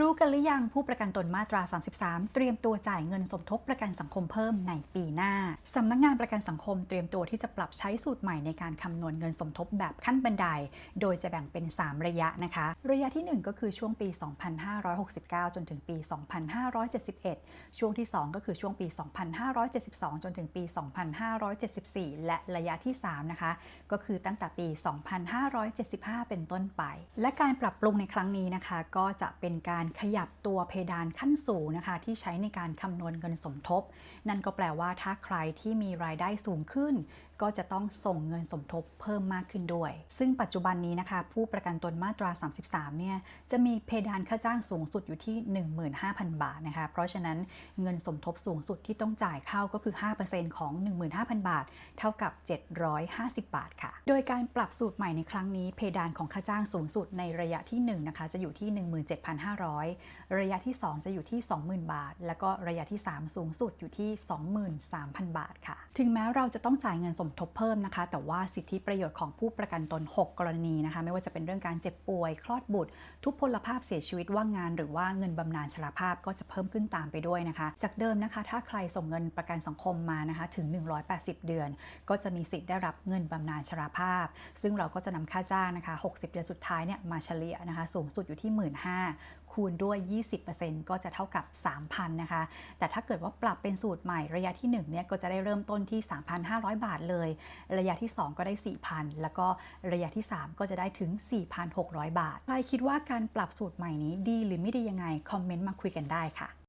รู้กันหรือยังผู้ประกันตนมาตรา 33 เตรียมตัวจ่ายเงินสมทบประกันสังคมเพิ่มในปีหน้า สำนักงานประกันสังคมเตรียมตัวที่จะปรับใช้สูตรใหม่ในการคำนวณเงินสมทบแบบขั้นบันได โดยจะแบ่งเป็น 3 ระยะนะคะ ระยะทีหนึ่1 ก็คือช่วงปี 2569 จนถึงปี 2571 ช่วงที่ 2 ก็คือช่วงปี 2572 จนถึงปี 2574 และระยะที่ 3 นะคะ ก็คือตั้งแต่ปี 2575 เป็นต้นไป และการปรับปรุงในครั้งนี้นะคะ ก็จะเป็นการขยับตัวเพดานขั้นสูงนะคะ ที่ใช้ในการคำนวณเงินสมทบ นั่นก็แปลว่าถ้าใครที่มีรายได้สูงขึ้น ก็จะต้องส่งเงินสมทบเพิ่มมากขึ้นด้วย ซึ่งปัจจุบันนี้นะคะ ผู้ประกันตนมาตรา 33 เนี่ยจะมีเพดานค่าจ้างสูงสุดอยู่ที่ 15,000 บาทนะคะ เพราะฉะนั้นเงินสมทบสูงสุดที่ต้องจ่ายเข้าก็คือ 5%ของ 15,000 บาท เท่ากับ 750 บาทค่ะ โดยการปรับสูตรใหม่ในครั้งนี้เพดานของค่าจ้างสูงสุดในระยะที่ 1 นะคะ จะอยู่ที่ 17,500ระยะที่ 2 จะอยู่ที่ 20,000 บาท แล้วก็ระยะที่ 3 สูงสุดอยู่ที่ 23,000 บาทค่ะ ถึงแม้เราจะต้องจ่ายเงินสมทบเพิ่มนะคะ แต่ว่าสิทธิประโยชน์ของผู้ประกันตน 6 กรณีนะคะ ไม่ว่าจะเป็นเรื่องการเจ็บป่วย คลอดบุตร ทุพพลภาพเสียชีวิตว่างงาน หรือว่าเงินบำนาญชราภาพก็จะเพิ่มขึ้นตามไปด้วยนะคะ จากเดิมนะคะ ถ้าใครส่งเงินประกันสังคมมานะคะถึง 180 เดือน ก็จะมีสิทธิ์ได้รับเงินบำนาญชราภาพ ซึ่งเราก็จะนำค่าจ้างนะคะ 60 เดือนสุดท้ายเนี่ยมาเฉลี่ยนะคะ สูงสุดอยู่ที่ 15,000 คูณด้วย 20%ก็จะเท่ากับ 3,000 นะคะ แต่ถ้าเกิดว่าปรับเป็นสูตรใหม่ระยะที่ 1 เนี่ย ก็จะได้เริ่มต้นที่ 3,500 บาทเลย ระยะที่ 2 ก็ได้ 4,000 แล้วก็ระยะที่ 3 ก็จะได้ถึง 4,600 บาท ใครคิดว่าการปรับสูตรใหม่นี้ดีหรือไม่ดียังไง คอมเมนต์มาคุยกันได้ค่ะ